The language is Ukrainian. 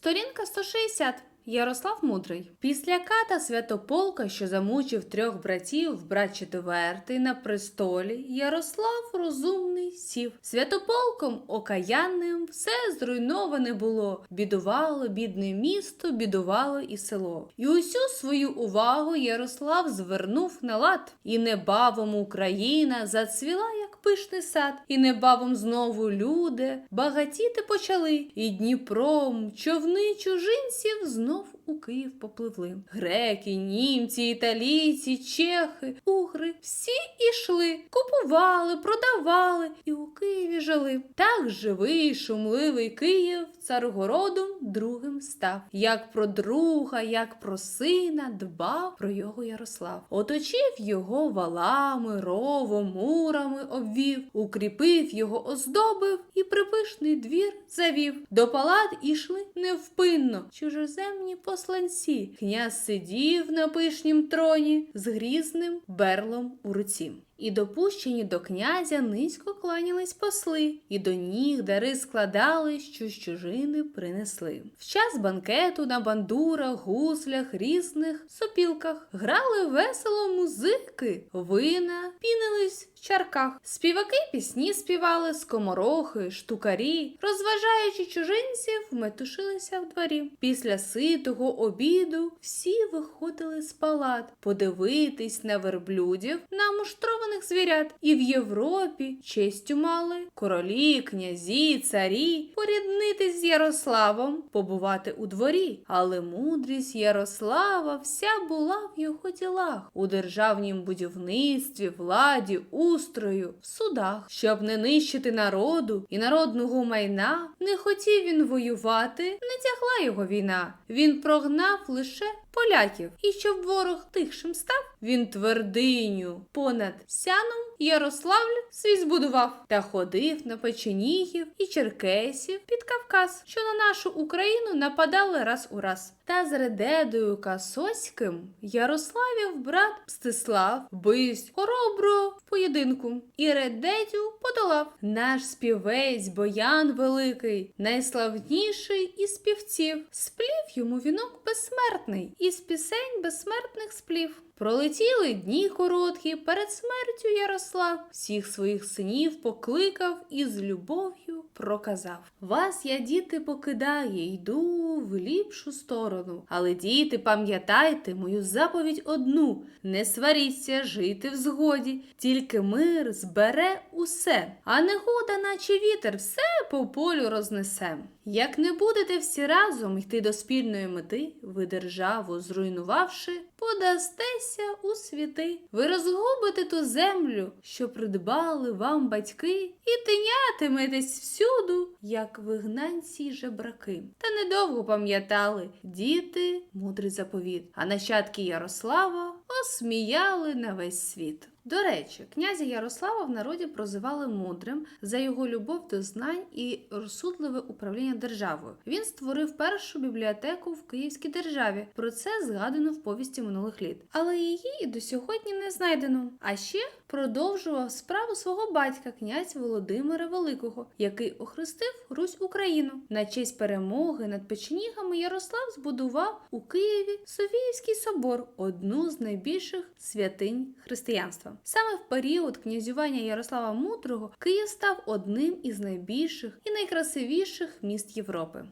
Сторінка 160. Ярослав Мудрий. Після ката Святополка, що замучив трьох братів, брат четвертий на престолі, Ярослав розумний сів. Святополком окаянним все зруйноване було. Бідувало бідне місто, бідувало і село. І усю свою увагу Ярослав звернув на лад. І небавом Україна зацвіла, пишний сад, і небавом знову люди багатіти почали, і Дніпром, човни чужинців знов у Київ попливли. Греки, німці, італійці, чехи, угри всі ішли, купували, продавали і у Києві жили. Так живий, шумливий Київ царгородом другим став. Як про друга, як про сина дбав про його Ярослав. Оточив його валами, ровом, мурами обвів, укріпив його, оздобив і припишний двір завів. До палат ішли невпинно чужоземні посланці. Князь сидів на пишнім троні з грізним берлом у руці. І допущені до князя низько кланялись посли, і до ніг дари складали, що з чужини принесли. В час банкету на бандурах, гуслях, різних сопілках грали весело музики, вина пінились чарках. Співаки пісні співали, скоморохи, штукарі, розважаючи чужинців, метушилися в дворі. Після ситого обіду всі виходили з палат подивитись на верблюдів, на муштрованих звірят. І в Європі честю мали королі, князі, царі поріднитись з Ярославом, побувати у дворі. Але мудрість Ярослава вся була в його ділах у державнім будівництві, владі, устрою, в судах, щоб не нищити народу і народного майна. Не хотів він воювати, не тягла його війна. Він прогнав лише поляків, і щоб ворог тихшим став, він твердиню понад сяном Ярославль свій збудував та ходив на печенігів і черкесів під Кавказ, що на нашу Україну нападали раз у раз. Та з Редедою Касоським Ярославів брат Мстислав бивсь хоробро в поєдинку, і Редедю подолав. Наш співець Боян Великий, найславніший із співців, сплів йому вінок безсмертний, із пісень безсмертних сплів. Пролетіли дні короткі, перед смертю Ярослав всіх своїх синів покликав і з любов'ю проказав: Вас я, діти, покидає, йду в ліпшу сторону. Але діти, пам'ятайте мою заповідь одну: не сваріться, жити в згоді, тільки мир збере усе, а негода, наче вітер, все по полю рознесе. Як не будете всі разом йти до спільної мети, ви державу зруйнувавши, подастеся у світи. Ви розгубите ту землю, що придбали вам батьки, і тинятиметесь всюду, як вигнанці й жебраки. Та недовго пам'ятали діти мудрий заповіт, а нащадки Ярослава осміяли на весь світ. До речі, князя Ярослава в народі прозивали мудрим за його любов до знань і розсудливе управління державою. Він створив першу бібліотеку в Київській державі. Про це згадано в повісті минулих літ. Але її і до сьогодні не знайдено. А ще продовжував справу свого батька, князь Володимира Великого, який охрестив Русь Україну. На честь перемоги над печенігами Ярослав збудував у Києві Софіївський собор, одну з найбільших святинь християнства. Саме в період князювання Ярослава Мудрого Київ став одним із найбільших і найкрасивіших міст Європи.